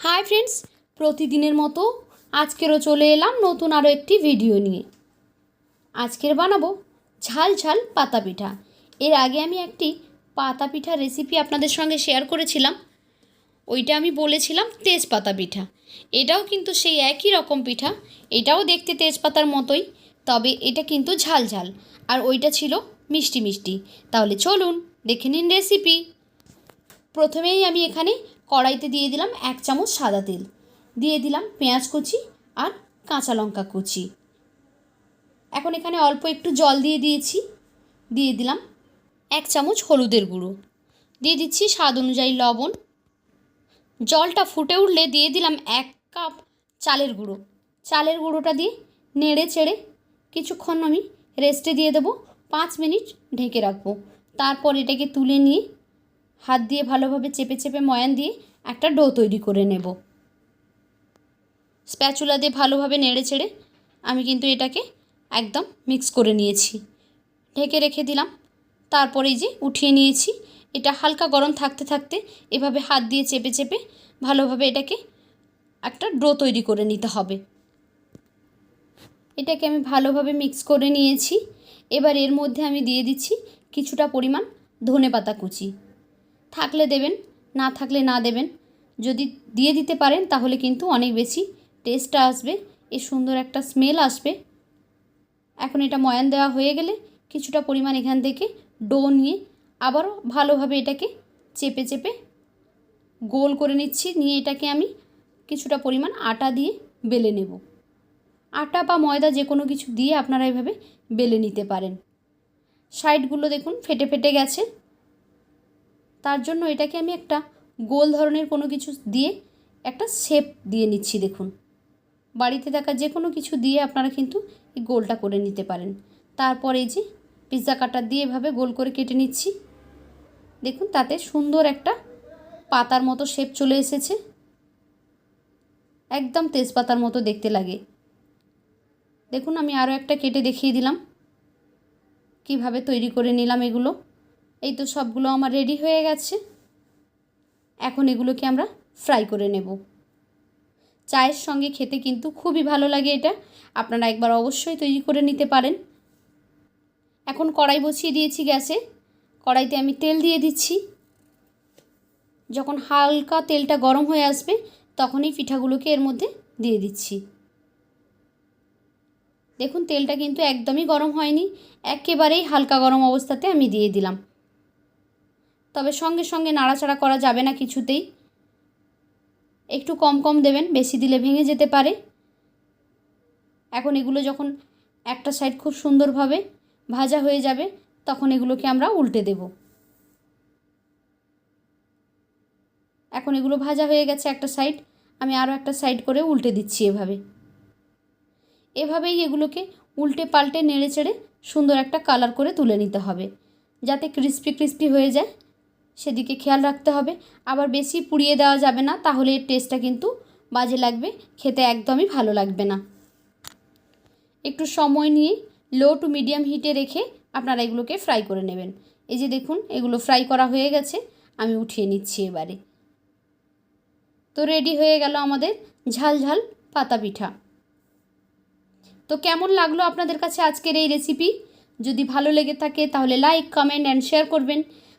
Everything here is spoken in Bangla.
হাই ফ্রেন্ডস, প্রতিদিনের মতো আজকেরও চলে এলাম নতুন আরও একটি ভিডিও নিয়ে। আজকের বানাবো ঝাল ঝাল পাতা পিঠা। এর আগে আমি একটি পাতা পিঠা রেসিপি আপনাদের সঙ্গে শেয়ার করেছিলাম। ওইটা আমি বলেছিলাম তেজপাতা পিঠা। এটাও কিন্তু সেই একই রকম পিঠা। এটাও দেখতে তেজপাতার মতোই, তবে এটা কিন্তু ঝাল ঝাল। আর ওইটা ছিল মিষ্টি মিষ্টি। তাহলে চলুন দেখে নিন রেসিপি প্রথমেই আমি এখানে কড়াইতে দিয়ে দিলাম এক চামচ সাদা তেল। দিয়ে দিলাম পেঁয়াজ কুচি আর কাঁচা লঙ্কা কুচি। এখন এখানে অল্প একটু জল দিয়ে দিয়েছি। দিয়ে দিলাম এক চামচ হলুদের গুঁড়ো। দিয়ে দিচ্ছি স্বাদ অনুযায়ী লবণ। জলটা ফুটে উঠলে দিয়ে দিলাম এক কাপ চালের গুঁড়ো। চালের গুঁড়োটা দিয়ে নেড়ে চেড়ে কিছুক্ষণ আমি রেস্টে দিয়ে দেবো। পাঁচ মিনিট ঢেকে রাখব। তারপর এটাকে তুলে নিয়ে হাত দিয়ে ভালোভাবে চেপে চেপে ময়ান দিয়ে একটা ডো তৈরি করে নেব। স্প্যাচুলা দিয়ে ভালোভাবে নেড়ে চেড়ে আমি কিন্তু এটাকে একদম মিক্স করে নিয়েছি। ঢেকে রেখে দিলাম। তারপরে যে উঠিয়ে নিয়েছি। এটা হালকা গরম থাকতে থাকতে এভাবে হাত দিয়ে চেপে চেপে ভালোভাবে এটাকে একটা ডো তৈরি করে নিতে হবে। এটাকে আমি ভালোভাবে মিক্স করে নিয়েছি। এবার এর মধ্যে আমি দিয়ে দিচ্ছি কিছুটা পরিমাণ ধনে পাতা কুচি। থাকলে দেবেন, না থাকলে না দেবেন। যদি দিয়ে দিতে পারেন, তাহলে কিন্তু অনেক বেশি টেস্টটা আসবে, এ সুন্দর একটা স্মেল আসবে। এখন এটা ময়ান দেওয়া হয়ে গেলে কিছুটা পরিমাণ এখান থেকে ডো নিয়ে আবারও ভালোভাবে এটাকে চেপে চেপে গোল করে নিচ্ছি, নিয়ে এটাকে আমি কিছুটা পরিমাণ আটা দিয়ে বেলে নেব। আটা বা ময়দা যে কোনো কিছু দিয়ে আপনারা এভাবে বেলে নিতে পারেন। সাইডগুলো দেখুন, ফেটে ফেটে গেছে। তার জন্য এটাকে আমি একটা গোল ধরনের কোনো কিছু দিয়ে একটা শেপ দিয়ে নিচ্ছি, দেখুন। বাড়িতে থাকা যে কোনো কিছু দিয়ে আপনারা কিন্তু এই গোলটা করে নিতে পারেন। তারপর এই যে পিৎজা কাটার দিয়ে এভাবে গোল করে কেটে নিচ্ছি। দেখুন, তাতে সুন্দর একটা পাতার মতো শেপ চলে এসেছে। একদম তেজপাতার মতো দেখতে লাগে। দেখুন, আমি আরও একটা কেটে দেখিয়ে দিলাম। কীভাবে তৈরি করে নিলাম এগুলো। এই তো সবগুলো আমার রেডি হয়ে গেছে। এখন এগুলোকে আমরা ফ্রাই করে নেব। চায়ের সঙ্গে খেতে কিন্তু খুবই ভালো লাগে এটা। আপনারা একবার অবশ্যই তৈরি করে নিতে পারেন। এখন কড়াই বসিয়ে দিয়েছি গ্যাসে। কড়াইতে আমি তেল দিয়ে দিচ্ছি। যখন হালকা তেলটা গরম হয়ে আসবে, তখনই পিঠাগুলোকে এর মধ্যে দিয়ে দিচ্ছি। দেখুন, তেলটা কিন্তু একদমই গরম হয়নি। একেবারেই হালকা গরম অবস্থাতে আমি দিয়ে দিলাম। তবে সঙ্গে সঙ্গে নাড়াচাড়া করা যাবে না কিছুতেই। একটু কম কম দেবেন, বেশি দিলে ভেঙে যেতে পারে। এখন এগুলো যখন একটা সাইড খুব সুন্দরভাবে ভাজা হয়ে যাবে, তখন এগুলোকে আমরা উল্টে দেব। এখন এগুলো ভাজা হয়ে গেছে একটা সাইড আমি আরও একটা সাইড করে উল্টে দিচ্ছি এভাবে। এভাবেই এগুলোকে উল্টে পাল্টে নেড়ে চেড়ে সুন্দর একটা কালার করে তুলে নিতে হবে, যাতে ক্রিস্পি ক্রিস্পি হয়ে যায়। সেদিকে খেয়াল রাখতে হবে। আবার বেশি পুড়িয়ে দেওয়া যাবে না, তাহলে এর টেস্টটা কিন্তু বাজে লাগবে, খেতে একদমই ভালো লাগবে না। একটু সময় নিয়ে লো টু মিডিয়াম হিটে রেখে আপনারা এগুলোকে ফ্রাই করে নেবেন। এই যে দেখুন, এগুলো ফ্রাই করা হয়ে গেছে, আমি উঠিয়ে নিচ্ছি এবারে। তো রেডি হয়ে গেল আমাদের ঝাল ঝাল পাতা পিঠা। তো কেমন লাগল আপনাদের কাছে আজকের এই রেসিপি যদি ভালো লেগে থাকে তাহলে লাইক কমেন্ট অ্যান্ড শেয়ার করবেন।